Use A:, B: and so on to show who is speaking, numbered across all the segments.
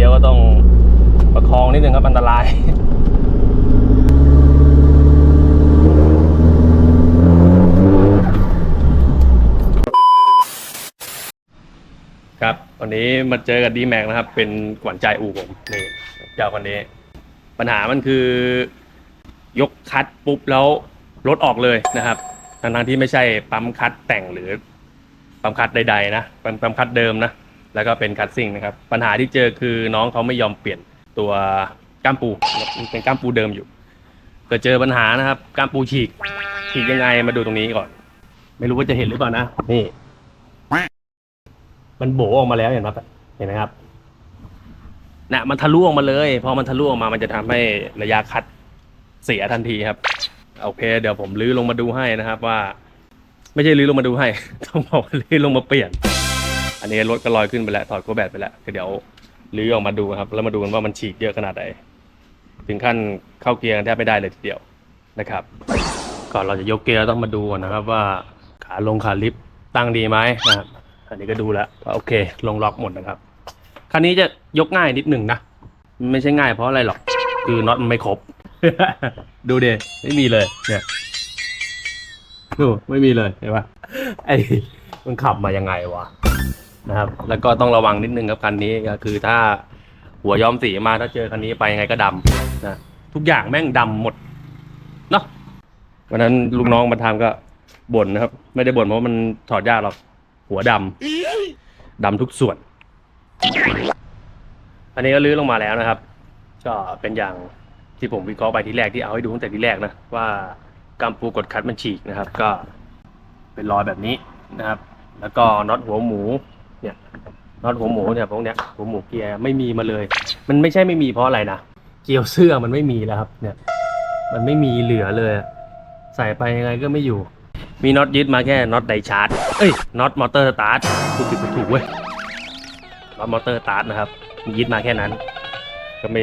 A: ลี้ยวก็ต้องประคองนิดนึงครับอันตรายครับวันนี้มาเจอกับดีแม็กนะครับ เป็นขวัญใจอู่ผมนี่เจ้าคนนี้ ปัญหามันคือยกคัดปุ๊บแล้วรถออกเลยนะครับทั้งๆที่ไม่ใช่ปั๊มคัดแต่งหรือปั๊มคัดใดๆนะเป็นปั๊มคัดเดิมนะ แล้วก็เป็นคัดซิ่งนะครับ ปัญหาที่เจอคือน้องเขาไม่ยอมเปลี่ยนตัวก้ามปูเป็นก้ามปูเดิมอยู่ก็เจอปัญหานะครับก้ามปูฉีกฉีกยังไงมาดูตรงนี้ก่อน ไม่รู้ว่าจะเห็นหรือเปล่านะนี่มันโบออกมาแล้วเห็นไหมเห็นไหมครับน่ะมันทะลุออกมาเลย พอมันทะลุออกมามันจะทำให้ระยะคัดเสียทันทีครับโอเค เดี๋ยวผมลื้อลงมาดูให้นะครับ ว่า ไม่ใช่ลื้อลงมาดูให้ ต้องบอกลื้อลงมาเปลี่ยน อันนี้รถก็ลอยขึ้นไปแล้วถอดกัวแบตไปแล้วก็เดี๋ยวลื้อออกมาดูครับ แล้วมาดูกันว่ามันฉีกเยอะขนาดไหนถึงขั้นเข้าเกียร์แทบไม่ได้เลยทีเดียวนะครับ ก่อนเราจะยกเกียร์ต้องมาดูก่อนนะครับว่าขาลงขาลิฟต์ตั้งดีไหมนะครับอันนี้ก็ดูแล้วโอเค ลงล็อกหมดนะครับคันนี้จะยกง่ายนิดหนึ่งนะไม่ใช่ง่ายเพราะอะไรหรอก คือน็อตมันไม่ครบ ดูเดไม่มีเลยเนี่ยดูไม่มีเลยเห็นปะไอ้มันขับมายังไงวะ นะครับ แล้วก็ต้องระวังนิดนึงครับคันนี้ก็คือถ้าหัวย้อมสีมาถ้าเจอคันนี้ไปยังไงก็ดำนะทุกอย่างแม่งดำหมดเนาะวันนั้นลูกน้องมาทำก็บ่นนะครับ ไม่ได้บ่นเพราะมันถอดยากหรอกหัวดำดำทุกส่วน อันนี้ก็ลื้อลงมาแล้วนะครับ ก็เป็นอย่างที่ผมวิเคราะห์ไปทีแรกที่เอาให้ดูตั้งแต่ทีแรกนะว่ากำปูกดคัดมันฉีกนะครับ ก็เป็นรอยแบบนี้นะครับ แล้วก็น็อตหัวหมู น็อตหัวหมูเนี่ยพวกเนี้ยหัวหมูเกียร์ไม่มีมาเลย มันไม่ใช่ไม่มีเพราะอะไรนะเกียวเสื้อมันไม่มีแล้วครับ เนี่ย มันไม่มีเหลือเลยใส่ไปยังไงก็ไม่อยู่ มีน็อตยึดมาแค่น็อตไดชาร์จเอ้ยน็อตมอเตอร์สตาร์ทถูกผิดถูกเว้ยน็อตมอเตอร์สตาร์ทนะครับมียึดมาแค่นั้น ก็ไม่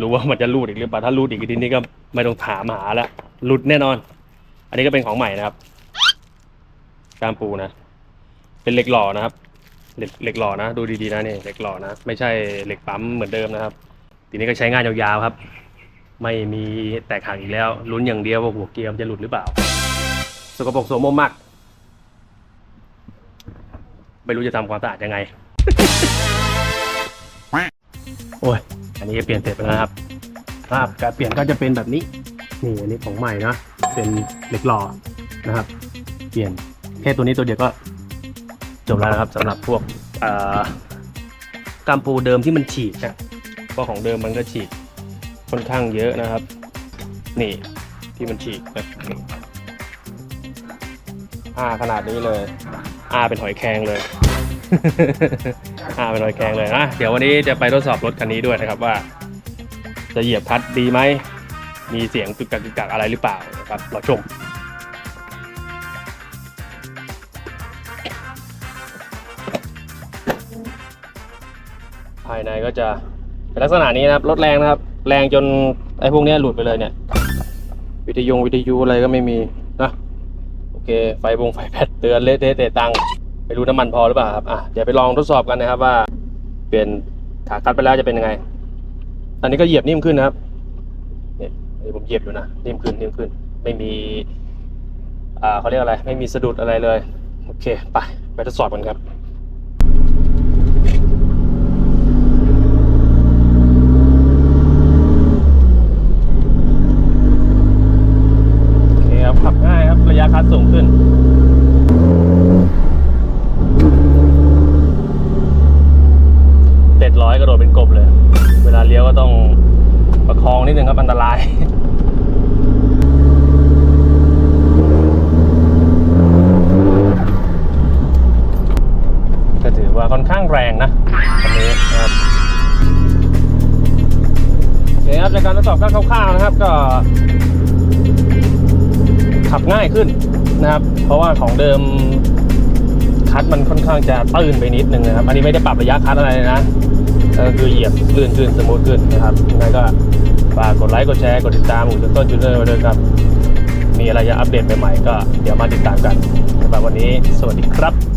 A: รู้ว่ามันจะรูดอีกหรือเปล่าถ้ารูดอีกทีนี้ก็ไม่ต้องถามหาแล้วหลุดแน่นอน อันนี้ก็เป็นของใหม่นะครับกามปูนะ เป็นเหล็กหล่อนะครับ เหล็กเหล็กหล่อนะ ดูดีๆนะนี่เหล็กหล่อนะ ไม่ใช่เหล็กปั๊มเหมือนเดิมนะครับ ทีนี้ก็ใช้งานยาวๆครับ ไม่มีแตกหักอีกแล้วลุ้นอย่างเดียวว่าหัวเกียร์มันจะหลุดหรือเปล่า สกปรกโสมมมาก ไม่รู้จะทำความสะอาดยังไง โอ้ย อันนี้เปลี่ยนเสร็จแล้วนะครับภาพการเปลี่ยนก็จะเป็นแบบนี้นี่อันนี้ของใหม่นะ เป็นเหล็กหล่อนะครับ เปลี่ยนแค่ตัวนี้ตัวเดียวก็ จบแล้วนะครับสำหรับพวกกามปูเดิมที่มันฉีกนะเพราะของเดิมมันก็ฉีกค่อนข้างเยอะนะครับ นี่ที่มันฉีกนะนี่อาขนาดนี้เลยอาเป็นหอยแครงเลยอาเป็นหอยแครงเลยนะเดี๋ยววันนี้จะไปทดสอบรถคันนี้ด้วยนะครับว่า จะเหยียบคลัดดีไหมมีเสียงกึกกักกึกกักอะไรหรือเปล่านะครับเราชมายในก็จะเป็นลักษณะนี้นะครับรถแรงนะครับ แรงจนไอ้พวกนี้หลุดไปเลยเนี่ย วิทยุวิทยุอะไรก็ไม่มีนะโอเค ไฟบงไฟแพดเตือนเละเทะเตะตังไม่รู้น้ำมันพอหรือเปล่าครับอะเดี๋ยวไปลองทดสอบกันนะครับว่า เปลี่ยนขาคัดไปแล้วจะเป็นยังไงอันนี้ก็เหยียบนิ่มขึ้นนะครับเนี่ยผมเหยียบอยู่นะนิ่มขึ้นนิ่มขึ้น ไม่มีอ่าเขาเรียกอะไร ไม่มีสะดุดอะไรเลย โอเค ไป ไปทดสอบกันครับ โอเคครับ ขับง่ายครับ ระยะคัดสูงขึ้น เจ็ดร้อยกระ โดดเป็นกบเลย เวลาเลี้ยวก็ต้องประคองนิดนึงครับอันตรายก็ถือว่าค่อนข้างแรงนะคันนี้นะครับโอเคครับจากการทดสอบก็คร่าวๆนะครับ ก็ขับง่ายขึ้นนะครับ เพราะว่าของเดิมคัดมันค่อนข้างจะตื้นไปนิดนึงนะครับ อันนี้ไม่ได้ปรับระยะคัดอะไรเลยนะ ก็คือเหยียบลื่นขึ้นสมูทขึ้นนะครับยังไงก็ฝากกดไลค์กดแชร์กดติดตามอุตต้นจูเนอร์ไว้ด้วยครับ มีอะไรจะอัปเดตใหม่ๆก็เดี๋ยวมาติดตามกันสำหรับวันนี้สวัสดีครับ